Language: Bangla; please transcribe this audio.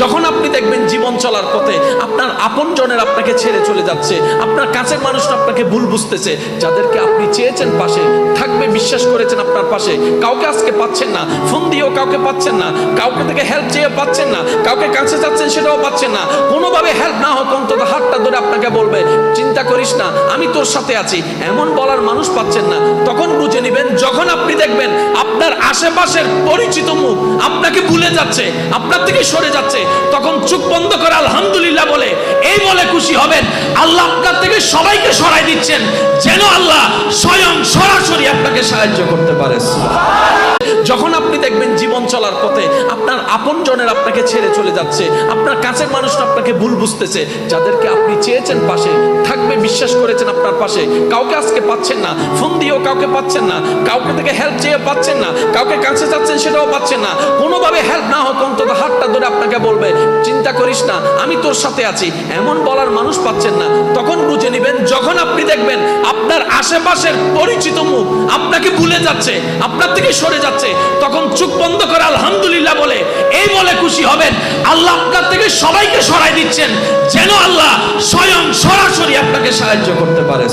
যখন আপনি দেখবেন জীবন চলার পথে আপনার আপনজনের আপনাকে ছেড়ে চলে যাচ্ছে, আপনার কাছের মানুষটা আপনাকে ভুল বুঝতেছে, যাদেরকে আপনি চেয়েছেন পাশে, থাকবে, বিশ্বাস করেছেন আপনার পাশে, কাউকে আজকে পাচ্ছেন না, ফোন দিয়েও কাউকে পাচ্ছেন না, কাউকে থেকে হেল্প চেয়ে পাচ্ছেন না, কাউকে কাছে যাচ্ছেন সেটাও পাচ্ছেন না, কোনোভাবে হেল্প না হোক অন্তত হাতটা ধরে আপনাকে বলবে, চিন্তা করিস না, আমি তোর সাথে আছি, এমন বলার মানুষ পাচ্ছেন না বুঝে নেবেন, যখন আপনি দেখবেন আপনার আশেপাশের পরিচিত মুখ আপনাকে ভুলে যাচ্ছে, আপনার থেকে সরে যাচ্ছে, তখন চোখ বন্ধ করে আলহামদুলিল্লাহ বলে, এই বলে খুশি হবেন। আল্লাহ আপনার থেকে সবাইকে সরাই দিচ্ছেন, যেন আল্লাহ স্বয়ং সরাসরি আপনাকে সাহায্য করতে পারে। যখন আপনি দেখবেন জীবন চলার পথে আপনার আপনজনের আপনাকে ছেড়ে চলে যাচ্ছে, আপনার কাছের মানুষটা আপনাকে ভুল বুঝতেছে, যাদেরকে আপনি চেয়েছেন পাশে বিশ্বাস করেছেন আপনার পাশে। কাউকে আজকে পাচ্ছেন না। ফোন দিয়েও কাউকে পাচ্ছেন না। কাউকে থেকে হেল্প চেয়ে পাচ্ছেন না। কাউকে কাছে যাচ্ছেন সেটাও পাচ্ছেন না। কোনোভাবে হেল্প না হোক, অন্তত হাতটা ধরে আপনাকে বলবে চিন্তা করিস না, আমি তোর সাথে আছি। এমন বলার মানুষ পাচ্ছেন না। তখন বুঝে নেবেন, যখন আপনি দেখবেন আপনার আশেপাশের পরিচিত মুখ আপনাকে ভুলে যাচ্ছে, আপনার থেকে সরে যাচ্ছে, তখন চোখ বন্ধ করে আলহামদুলিল্লাহ বলে, এই বলে খুশি হবেন। আল্লাহ আপনার থেকে সবাইকে সরাই দিচ্ছেন, যেন আল্লাহ স্বয়ং সরাসরি আপনাকে সাহায্য করতে পারে।